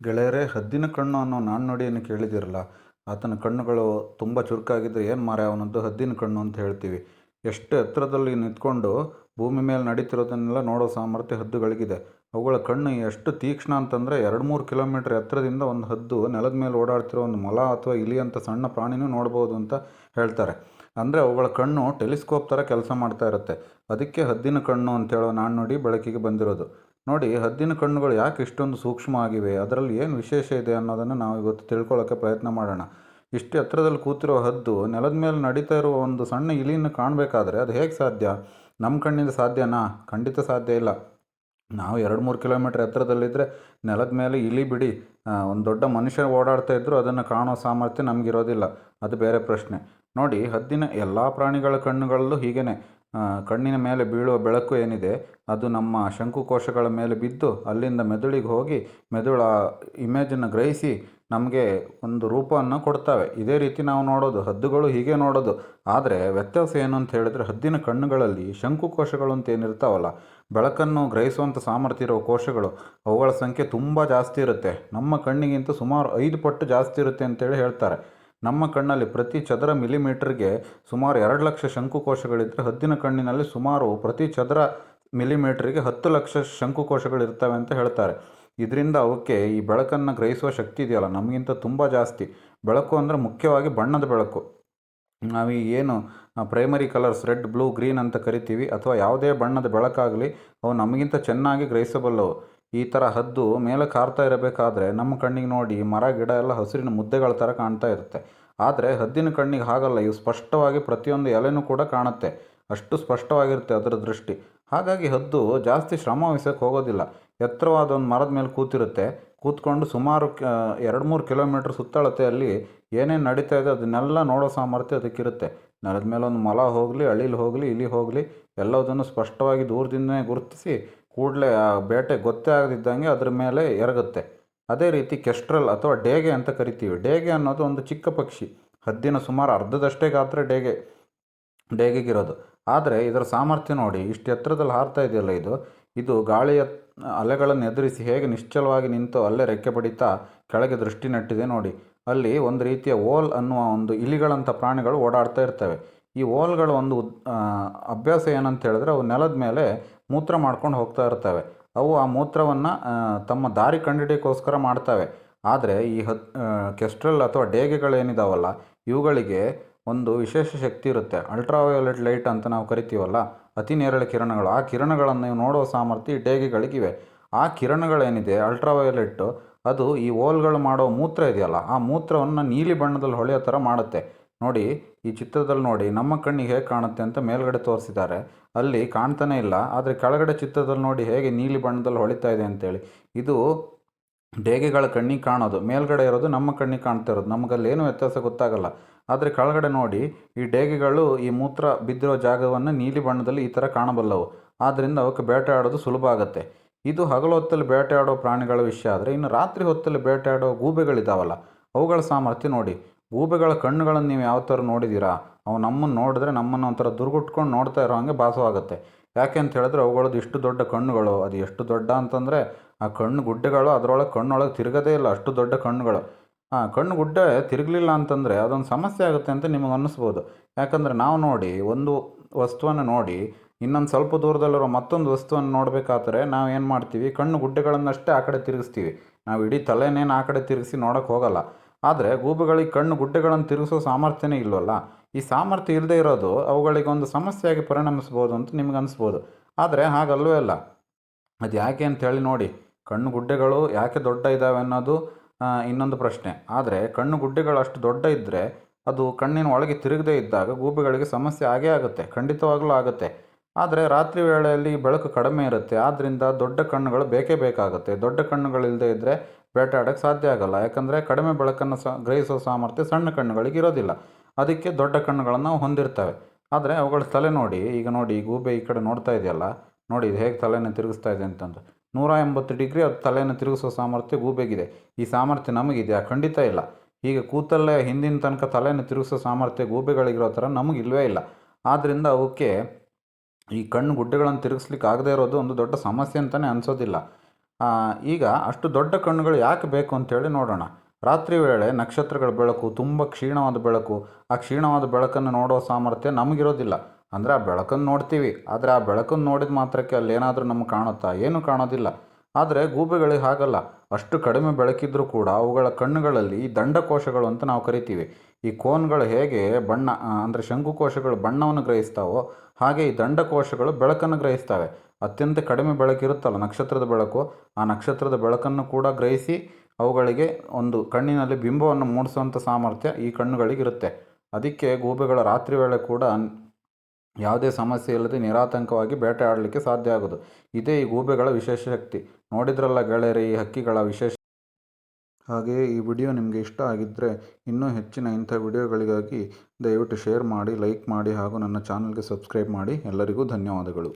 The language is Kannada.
ಗೆಳೆಯರೇ, ಹದ್ದಿನ ಕಣ್ಣು ಅನ್ನೋ ನಾಣ್ಣುಡಿಯನ್ನು ಕೇಳಿದಿರಲ್ಲ ಆತನ ಕಣ್ಣುಗಳು ತುಂಬ ಚುರುಕಾಗಿದ್ದರೆ ಏನು ಮಾರೆ ಅವನದ್ದು ಹದ್ದಿನ ಕಣ್ಣು ಅಂತ ಹೇಳ್ತೀವಿ. ಎಷ್ಟು ಎತ್ತರದಲ್ಲಿ ನಿಂತ್ಕೊಂಡು ಭೂಮಿ ಮೇಲೆ ನಡೀತಿರೋದನ್ನೆಲ್ಲ ನೋಡೋ ಸಾಮರ್ಥ್ಯ ಹದ್ದುಗಳಿಗಿದೆ. ಅವುಗಳ ಕಣ್ಣು ಎಷ್ಟು ತೀಕ್ಷ್ಣ ಅಂತಂದರೆ ಎರಡು ಮೂರು ಕಿಲೋಮೀಟ್ರ್ ಎತ್ತರದಿಂದ ಒಂದು ಹದ್ದು ನೆಲದ ಮೇಲೆ ಓಡಾಡ್ತಿರೋ ಒಂದು ಮೊಲ ಅಥವಾ ಇಲಿ ಅಂತ ಸಣ್ಣ ಪ್ರಾಣಿನೂ ನೋಡ್ಬೋದು ಅಂತ ಹೇಳ್ತಾರೆ. ಅಂದರೆ ಅವುಗಳ ಕಣ್ಣು ಟೆಲಿಸ್ಕೋಪ್ ಥರ ಕೆಲಸ ಮಾಡ್ತಾ ಇರುತ್ತೆ. ಅದಕ್ಕೆ ಹದ್ದಿನ ಕಣ್ಣು ಅಂತೇಳೋ ನಾಣ್ಣುಡಿ ಬೆಳಕಿಗೆ ಬಂದಿರೋದು. ನೋಡಿ, ಹದ್ದಿನ ಕಣ್ಣುಗಳು ಯಾಕೆ ಇಷ್ಟೊಂದು ಸೂಕ್ಷ್ಮ ಆಗಿವೆ ಅದರಲ್ಲಿ ಏನು ವಿಶೇಷ ಇದೆ ಅನ್ನೋದನ್ನು ನಾವು ಇವತ್ತು ತಿಳ್ಕೊಳ್ಳೋಕ್ಕೆ ಪ್ರಯತ್ನ ಮಾಡೋಣ. ಇಷ್ಟು ಎತ್ತರದಲ್ಲಿ ಕೂತಿರೋ ಹದ್ದು, ನೆಲದ ಮೇಲೆ ನಡೀತಾ ಇರುವ ಒಂದು ಸಣ್ಣ ಇಲಿಯನ್ನು ಕಾಣಬೇಕಾದ್ರೆ ಅದು ಹೇಗೆ ಸಾಧ್ಯ? ನಮ್ಮ ಕಣ್ಣಿಂದ ಸಾಧ್ಯನಾ? ಖಂಡಿತ ಸಾಧ್ಯ ಇಲ್ಲ. ನಾವು ಎರಡು ಮೂರು ಕಿಲೋಮೀಟ್ರ್ ಎತ್ತರದಲ್ಲಿದ್ದರೆ ನೆಲದ ಮೇಲೆ ಇಲಿ ಬಿಡಿ. ಒಂದು ದೊಡ್ಡ ಮನುಷ್ಯ ಓಡಾಡ್ತಾ ಇದ್ದರು ಅದನ್ನು ಕಾಣೋ ಸಾಮರ್ಥ್ಯ ನಮಗಿರೋದಿಲ್ಲ. ಅದು ಬೇರೆ ಪ್ರಶ್ನೆ. ನೋಡಿ, ಹದ್ದಿನ ಎಲ್ಲ ಪ್ರಾಣಿಗಳ ಕಣ್ಣುಗಳಲ್ಲೂ ಹೀಗೇ ಕಣ್ಣಿನ ಮೇಲೆ ಬೀಳುವ ಬೆಳಕು ಏನಿದೆ, ಅದು ನಮ್ಮ ಶಂಕುಕೋಶಗಳ ಮೇಲೆ ಬಿದ್ದು ಅಲ್ಲಿಂದ ಮೆದುಳಿಗೆ ಹೋಗಿ ಮೆದುಳ ಇಮೇಜನ್ನು ಗ್ರಹಿಸಿ ನಮಗೆ ಒಂದು ರೂಪವನ್ನು ಕೊಡ್ತವೆ. ಇದೇ ರೀತಿ ನಾವು ನೋಡೋದು, ಹದ್ದುಗಳು ಹೀಗೆ ನೋಡೋದು. ಆದರೆ ವ್ಯತ್ಯಾಸ ಏನು ಅಂತ ಹೇಳಿದ್ರೆ ಹದ್ದಿನ ಕಣ್ಣುಗಳಲ್ಲಿ ಶಂಕುಕೋಶಗಳು ಅಂತ ಏನಿರ್ತಾವಲ್ಲ, ಬೆಳಕನ್ನು ಗ್ರಹಿಸುವಂಥ ಸಾಮರ್ಥ್ಯ ಇರೋ ಕೋಶಗಳು, ಅವುಗಳ ಸಂಖ್ಯೆ ತುಂಬ ಜಾಸ್ತಿ ಇರುತ್ತೆ. ನಮ್ಮ ಕಣ್ಣಿಗಿಂತ ಸುಮಾರು ಐದು ಪಟ್ಟು ಜಾಸ್ತಿ ಇರುತ್ತೆ ಅಂತೇಳಿ ಹೇಳ್ತಾರೆ. ನಮ್ಮ ಕಣ್ಣಲ್ಲಿ ಪ್ರತಿ ಚದರ ಮಿಲಿಮೀಟರ್ಗೆ ಸುಮಾರು ಎರಡು ಲಕ್ಷ ಶಂಕುಕೋಶಗಳಿದ್ದರೆ ಹದ್ದಿನ ಕಣ್ಣಿನಲ್ಲಿ ಸುಮಾರು ಪ್ರತಿ ಚದರ ಮಿಲಿಮೀಟ್ರಿಗೆ ಹತ್ತು ಲಕ್ಷ ಶಂಕುಕೋಶಗಳಿರ್ತವೆ ಅಂತ ಹೇಳ್ತಾರೆ. ಇದರಿಂದ ಅವಕ್ಕೆ ಈ ಬೆಳಕನ್ನು ಗ್ರಹಿಸುವ ಶಕ್ತಿ ಇದೆಯಲ್ಲ? ನಮಗಿಂತ ತುಂಬ ಜಾಸ್ತಿ. ಬೆಳಕು ಅಂದರೆ ಮುಖ್ಯವಾಗಿ ಬಣ್ಣದ ಬೆಳಕು. ನಾವು ಏನು primary colours red, blue, green ಅಂತ ಕರಿತೀವಿ, ಅಥವಾ ಯಾವುದೇ ಬಣ್ಣದ ಬೆಳಕಾಗಲಿ ಅವು ನಮಗಿಂತ ಚೆನ್ನಾಗಿ ಗ್ರಹಿಸಬಲ್ಲವು. ಈ ಥರ ಹದ್ದು ಮೇಲೆ ಕಾರ್ತಾ ಇರಬೇಕಾದ್ರೆ ನಮ್ಮ ಕಣ್ಣಿಗೆ ನೋಡಿ ಮರ, ಗಿಡ ಎಲ್ಲ ಹಸಿರಿನ ಮುದ್ದೆಗಳ ಥರ ಕಾಣ್ತಾ ಇರುತ್ತೆ. ಆದರೆ ಹದ್ದಿನ ಕಣ್ಣಿಗೆ ಹಾಗಲ್ಲ, ಇವು ಸ್ಪಷ್ಟವಾಗಿ ಪ್ರತಿಯೊಂದು ಎಲೆನೂ ಕೂಡ ಕಾಣುತ್ತೆ. ಅಷ್ಟು ಸ್ಪಷ್ಟವಾಗಿರುತ್ತೆ ಅದರ ದೃಷ್ಟಿ. ಹಾಗಾಗಿ ಹದ್ದು ಜಾಸ್ತಿ ಶ್ರಮ ವಹಿಸೋಕ್ಕೆ ಹೋಗೋದಿಲ್ಲ. ಎತ್ತರವಾದ ಒಂದು ಮರದ ಮೇಲೆ ಕೂತಿರುತ್ತೆ. ಕೂತ್ಕೊಂಡು ಸುಮಾರು ಎರಡು ಮೂರು ಕಿಲೋಮೀಟ್ರ್ ಸುತ್ತಳತೆಯಲ್ಲಿ ಏನೇನು ನಡೀತಾ ಇದೆ ಅದನ್ನೆಲ್ಲ ನೋಡೋ ಸಾಮರ್ಥ್ಯ ಅದಕ್ಕಿರುತ್ತೆ. ನೆಲದ ಮೇಲೆ ಒಂದು ಮೊಲ ಹೋಗಲಿ ಅಳಿಲಿ ಹೋಗಲಿ, ಇಲಿ ಹೋಗಲಿ, ಎಲ್ಲದನ್ನು ಸ್ಪಷ್ಟವಾಗಿ ದೂರದಿಂದನೇ ಗುರುತಿಸಿ ಕೂಡಲೇ ಆ ಬೇಟೆ ಗೊತ್ತೇ ಆಗದಿದ್ದಂಗೆ ಅದ್ರ ಮೇಲೆ ಎರಗುತ್ತೆ. ಅದೇ ರೀತಿ ಕೆಸ್ಟ್ರಲ್ ಅಥವಾ ಡೇಗೆ ಅಂತ ಕರಿತೀವಿ. ಡೇಗೆ ಅನ್ನೋದು ಒಂದು ಚಿಕ್ಕ ಪಕ್ಷಿ. ಹದ್ದಿನ ಸುಮಾರು ಅರ್ಧದಷ್ಟೇ ಗಾತ್ರ ಡೇಗೆ, ಡೇಗೆಗಿರೋದು. ಆದರೆ ಇದರ ಸಾಮರ್ಥ್ಯ ನೋಡಿ, ಇಷ್ಟು ಎತ್ತರದಲ್ಲಿ ಹಾರ್ತಾ ಇದೆಯಲ್ಲ ಇದು? ಇದು ಗಾಳಿಯ ಅಲೆಗಳನ್ನು ಎದುರಿಸಿ ಹೇಗೆ ನಿಶ್ಚಲವಾಗಿ ನಿಂತು ಅಲ್ಲೇ ರೆಕ್ಕೆ ಬಡಿತಾ ಕೆಳಗೆ ದೃಷ್ಟಿ ನೆಟ್ಟಿದೆ ನೋಡಿ. ಅಲ್ಲಿ ಒಂದು ರೀತಿಯ ಓಲ್ ಅನ್ನುವ ಒಂದು ಇಲಿಗಳಂಥ ಪ್ರಾಣಿಗಳು ಓಡಾಡ್ತಾ ಇರ್ತವೆ. ಈ ಓಲ್ಗಳು ಒಂದು ಅಭ್ಯಾಸ ಏನಂತ ಹೇಳಿದ್ರೆ ಅವು ನೆಲದ ಮೇಲೆ ಮೂತ್ರ ಮಾಡ್ಕೊಂಡು ಹೋಗ್ತಾ ಇರ್ತವೆ. ಅವು ಆ ಮೂತ್ರವನ್ನು ತಮ್ಮ ದಾರಿ ಕಂಡಿಡಿಯೋಕ್ಕೋಸ್ಕರ ಮಾಡ್ತವೆ. ಆದರೆ ಈ ಹತ್ ಕೆಸ್ಟ್ರಲ್ ಅಥವಾ ಡೇಗೆಗಳೇನಿದಾವಲ್ಲ, ಇವುಗಳಿಗೆ ಒಂದು ವಿಶೇಷ ಶಕ್ತಿ ಇರುತ್ತೆ. ಅಲ್ಟ್ರಾವಯೋಲೆಟ್ ಲೈಟ್ ಅಂತ ನಾವು ಕರಿತೀವಲ್ಲ, ಅತಿ ನೇರಳೆ ಕಿರಣಗಳು. ಆ ಕಿರಣಗಳನ್ನು ನೋಡುವ ಸಾಮರ್ಥ್ಯ ಈ ಡೇಗೆಗಳಿಗಿವೆ. ಆ ಕಿರಣಗಳೇನಿದೆ, ಅಲ್ಟ್ರಾವಯೋಲೆಟ್ಟು, ಅದು ಈ ಓಲ್ಗಳು ಮಾಡೋ ಮೂತ್ರ ಇದೆಯಲ್ಲ, ಆ ಮೂತ್ರವನ್ನು ನೀಲಿ ಬಣ್ಣದಲ್ಲಿ ಹೊಳೆಯೋ ಥರ ಮಾಡುತ್ತೆ. ನೋಡಿ, ಈ ಚಿತ್ರದಲ್ಲಿ ನೋಡಿ, ನಮ್ಮ ಕಣ್ಣಿಗೆ ಹೇಗೆ ಕಾಣುತ್ತೆ ಅಂತ ಮೇಲ್ಗಡೆ ತೋರಿಸಿದ್ದಾರೆ. ಅಲ್ಲಿ ಕಾಣ್ತಾನೆ ಇಲ್ಲ, ಆದರೆ ಕೆಳಗಡೆ ಚಿತ್ರದಲ್ಲಿ ನೋಡಿ ಹೇಗೆ ನೀಲಿ ಬಣ್ಣದಲ್ಲಿ ಹೊಳಿತಾ ಇದೆ ಅಂತೇಳಿ. ಇದು ಡೇಗೆಗಳ ಕಣ್ಣಿಗೆ ಕಾಣೋದು. ಮೇಲ್ಗಡೆ ಇರೋದು ನಮ್ಮ ಕಣ್ಣಿಗೆ ಕಾಣ್ತಾ ಇರೋದು. ನಮಗಲ್ಲಿ ಏನು ವ್ಯತ್ಯಾಸ ಗೊತ್ತಾಗಲ್ಲ. ಆದರೆ ಕೆಳಗಡೆ ನೋಡಿ, ಈ ಡೇಗೆಗಳು ಈ ಮೂತ್ರ ಬಿದ್ದಿರೋ ಜಾಗವನ್ನು ನೀಲಿ ಬಣ್ಣದಲ್ಲಿ ಈ ಥರ ಕಾಣಬಲ್ಲವು. ಆದ್ದರಿಂದ ಅವಕ್ಕೆ ಬೇಟೆ ಆಡೋದು ಸುಲಭ ಆಗುತ್ತೆ. ಇದು ಹಗಲು ಹೊತ್ತಲ್ಲಿ ಬೇಟೆ ಆಡೋ ಪ್ರಾಣಿಗಳ ವಿಷಯ ಆದರೆ, ಇನ್ನು ರಾತ್ರಿ ಹೊತ್ತಲ್ಲಿ ಬೇಟೆ ಆಡೋ ಗೂಬೆಗಳಿದ್ದಾವಲ್ಲ ಅವುಗಳ ಸಾಮರ್ಥ್ಯ ನೋಡಿ. ಗೂಬೆಗಳ ಕಣ್ಣುಗಳನ್ನು ನೀವು ಯಾವ ಥರ ನೋಡಿದ್ದೀರಾ? ಅವು ನಮ್ಮನ್ನು ನೋಡಿದ್ರೆ ನಮ್ಮನ್ನು ಒಂಥರ ದುರ್ಗುಟ್ಕೊಂಡು ನೋಡ್ತಾ ಇರೋ ಹಾಗೆ ಭಾಸವಾಗುತ್ತೆ. ಯಾಕೆ ಅಂತ ಹೇಳಿದ್ರೆ ಅವುಗಳದ್ದು ಇಷ್ಟು ದೊಡ್ಡ ಕಣ್ಣುಗಳು. ಅದು ಎಷ್ಟು ದೊಡ್ಡ ಅಂತಂದರೆ ಆ ಕಣ್ಣು ಗುಡ್ಡೆಗಳು, ಅದರೊಳಗೆ ಕಣ್ಣೊಳಗೆ ತಿರುಗದೇ ಇಲ್ಲ. ಅಷ್ಟು ದೊಡ್ಡ ಕಣ್ಣುಗಳು. ಹಾಂ ಕಣ್ಣು ಗುಡ್ಡೆ ತಿರುಗಲಿಲ್ಲ ಅಂತಂದರೆ ಅದೊಂದು ಸಮಸ್ಯೆ ಆಗುತ್ತೆ ಅಂತ ನಿಮಗೆ ಅನ್ನಿಸ್ಬೋದು. ಯಾಕಂದರೆ ನಾವು ನೋಡಿ, ಒಂದು ವಸ್ತುವನ್ನು ನೋಡಿ, ಇನ್ನೊಂದು ಸ್ವಲ್ಪ ದೂರದಲ್ಲಿರೋ ಮತ್ತೊಂದು ವಸ್ತುವನ್ನು ನೋಡಬೇಕಾದ್ರೆ ನಾವು ಏನು ಮಾಡ್ತೀವಿ? ಕಣ್ಣು ಗುಡ್ಡೆಗಳನ್ನಷ್ಟೇ ಆ ಕಡೆ ತಿರುಗಿಸ್ತೀವಿ. ನಾವು ಇಡೀ ತಲೆನೇನು ಆ ಕಡೆ ತಿರುಗಿಸಿ ನೋಡೋಕ್ಕೆ ಹೋಗಲ್ಲ. ಆದರೆ ಗೂಬೆಗಳಿಗೆ ಕಣ್ಣು ಗುಡ್ಡೆಗಳನ್ನು ತಿರುಗಿಸೋ ಸಾಮರ್ಥ್ಯನೇ ಇಲ್ವಲ್ಲ? ಈ ಸಾಮರ್ಥ್ಯ ಇಲ್ಲದೆ ಇರೋದು ಅವುಗಳಿಗೆ ಒಂದು ಸಮಸ್ಯೆಯಾಗಿ ಪರಿಣಮಿಸ್ಬೋದು ಅಂತ ನಿಮ್ಗೆ ಅನಿಸ್ಬೋದು. ಆದರೆ ಹಾಗಲ್ವೇ ಅಲ್ಲ. ಅದು ಯಾಕೆ ಅಂತ ನೋಡಿ. ಕಣ್ಣು ಗುಡ್ಡೆಗಳು ಯಾಕೆ ದೊಡ್ಡ ಇದ್ದಾವೆ ಅನ್ನೋದು ಇನ್ನೊಂದು ಪ್ರಶ್ನೆ. ಆದರೆ ಕಣ್ಣು ಗುಡ್ಡೆಗಳು ಅಷ್ಟು ದೊಡ್ಡ ಇದ್ದರೆ ಅದು ಕಣ್ಣಿನ ಒಳಗೆ ತಿರುಗದೇ ಇದ್ದಾಗ ಗೂಬೆಗಳಿಗೆ ಸಮಸ್ಯೆ ಆಗೇ ಆಗುತ್ತೆ. ಖಂಡಿತವಾಗಲೂ ಆಗುತ್ತೆ. ಆದರೆ ರಾತ್ರಿ ವೇಳೆಯಲ್ಲಿ ಬೆಳಕು ಕಡಿಮೆ ಇರುತ್ತೆ. ಆದ್ದರಿಂದ ದೊಡ್ಡ ಕಣ್ಣುಗಳು ಬೇಕೇ ಬೇಕಾಗುತ್ತೆ. ದೊಡ್ಡ ಕಣ್ಣುಗಳಿಲ್ಲದೆ ಇದ್ದರೆ ಬೇಟಾಡೋಕ್ಕೆ ಸಾಧ್ಯ ಆಗಲ್ಲ. ಯಾಕಂದರೆ ಕಡಿಮೆ ಬೆಳಕನ್ನು ಸ ಗ್ರಹಿಸೋ ಸಾಮರ್ಥ್ಯ ಸಣ್ಣ ಕಣ್ಣುಗಳಿಗೆ ಇರೋದಿಲ್ಲ. ಅದಕ್ಕೆ ದೊಡ್ಡ ಕಣ್ಣುಗಳನ್ನು ಹೊಂದಿರ್ತವೆ. ಆದರೆ ಅವುಗಳ ತಲೆ ನೋಡಿ, ಈಗ ನೋಡಿ ಗೂಬೆ ಈ ಕಡೆ ನೋಡ್ತಾ ಇದೆಯಲ್ಲ? ನೋಡಿ, ಇದು ಹೇಗೆ ತಲೆಯನ್ನು ತಿರುಗಿಸ್ತಾ ಇದೆ ಅಂತಂದು ನೂರ ಎಂಬತ್ತು ಡಿಗ್ರಿ ಅದು ತಲೆಯನ್ನು ತಿರುಗಿಸೋ ಸಾಮರ್ಥ್ಯ ಗೂಬೆಗಿದೆ. ಈ ಸಾಮರ್ಥ್ಯ ನಮಗಿದೆಯಾ ಖಂಡಿತ ಇಲ್ಲ. ಈಗ ಕೂತಲ್ಲೇ ಹಿಂದಿನ ತನಕ ತಲೆಯನ್ನು ತಿರುಗಿಸೋ ಸಾಮರ್ಥ್ಯ ಗೂಬೆಗಳಿಗಿರೋ ಥರ ನಮಗಿಲ್ವೇ ಇಲ್ಲ. ಆದ್ದರಿಂದ ಅವಕ್ಕೆ ಈ ಕಣ್ಣು ಗುಡ್ಡೆಗಳನ್ನು ತಿರುಗಿಸ್ಲಿಕ್ಕೆ ಆಗದೇ ಇರೋದು ಒಂದು ದೊಡ್ಡ ಸಮಸ್ಯೆ ಅಂತಲೇ ಅನಿಸೋದಿಲ್ಲ. ಈಗ ಅಷ್ಟು ದೊಡ್ಡ ಕಣ್ಣುಗಳು ಯಾಕೆ ಬೇಕು ಅಂತೇಳಿ ನೋಡೋಣ. ರಾತ್ರಿ ವೇಳೆ ನಕ್ಷತ್ರಗಳ ಬೆಳಕು, ತುಂಬ ಕ್ಷೀಣವಾದ ಬೆಳಕು, ಆ ಕ್ಷೀಣವಾದ ಬೆಳಕನ್ನು ನೋಡೋ ಸಾಮರ್ಥ್ಯ ನಮಗಿರೋದಿಲ್ಲ. ಅಂದರೆ ಆ ಬೆಳಕನ್ನು ನೋಡ್ತೀವಿ. ಆದರೆ ಆ ಬೆಳಕನ್ನು ನೋಡಿದ ಮಾತ್ರಕ್ಕೆ ಅಲ್ಲಿ ಏನಾದರೂ ನಮ್ಗೆ ಕಾಣುತ್ತಾ? ಏನೂ ಕಾಣೋದಿಲ್ಲ. ಆದರೆ ಗೂಬೆಗಳಿಗೆ ಹಾಗಲ್ಲ. ಅಷ್ಟು ಕಡಿಮೆ ಬೆಳಕಿದ್ರೂ ಕೂಡ ಅವುಗಳ ಕಣ್ಣುಗಳಲ್ಲಿ ದಂಡಕೋಶಗಳು ಅಂತ ನಾವು ಕರಿತೀವಿ. ಈ ಕೋನ್ಗಳು ಹೇಗೆ ಬಣ್ಣ ಅಂದರೆ ಶಂಕುಕೋಶಗಳು ಬಣ್ಣವನ್ನು ಗ್ರಹಿಸ್ತಾವೋ ಹಾಗೆ ಈ ದಂಡಕೋಶಗಳು ಬೆಳಕನ್ನು ಗ್ರಹಿಸ್ತವೆ. ಅತ್ಯಂತ ಕಡಿಮೆ ಬೆಳಕಿರುತ್ತಲ್ಲ ನಕ್ಷತ್ರದ ಬೆಳಕು. ಆ ನಕ್ಷತ್ರದ ಬೆಳಕನ್ನು ಕೂಡ ಗ್ರಹಿಸಿ ಅವುಗಳಿಗೆ ಒಂದು ಕಣ್ಣಿನಲ್ಲಿ ಬಿಂಬವನ್ನು ಮೂಡಿಸುವಂಥ ಸಾಮರ್ಥ್ಯ ಈ ಕಣ್ಣುಗಳಿಗಿರುತ್ತೆ ಅದಕ್ಕೆ ಗೂಬೆಗಳ ರಾತ್ರಿ ವೇಳೆ ಕೂಡ ಯಾವುದೇ ಸಮಸ್ಯೆ ಇಲ್ಲದೆ ನಿರಾತಂಕವಾಗಿ ಬೇಟೆ ಆಡಲಿಕ್ಕೆ ಸಾಧ್ಯ ಆಗೋದು. ಇದೇ ಈ ಗೂಬೆಗಳ ವಿಶೇಷ ಶಕ್ತಿ. ನೋಡಿದ್ರಲ್ಲ ಗೆಳೆಯರಿ, ಈ ಹಕ್ಕಿಗಳ ವಿಶೇಷ. ಹಾಗೆಯೇ ಈ ವಿಡಿಯೋ ನಿಮಗೆ ಇಷ್ಟ ಆಗಿದ್ದರೆ ಇನ್ನೂ ಹೆಚ್ಚಿನ ಇಂಥ ವಿಡಿಯೋಗಳಿಗಾಗಿ ದಯವಿಟ್ಟು ಶೇರ್ ಮಾಡಿ, ಲೈಕ್ ಮಾಡಿ ಹಾಗೂ ನನ್ನ ಚಾನಲ್ಗೆ ಸಬ್ಸ್ಕ್ರೈಬ್ ಮಾಡಿ. ಎಲ್ಲರಿಗೂ ಧನ್ಯವಾದಗಳು.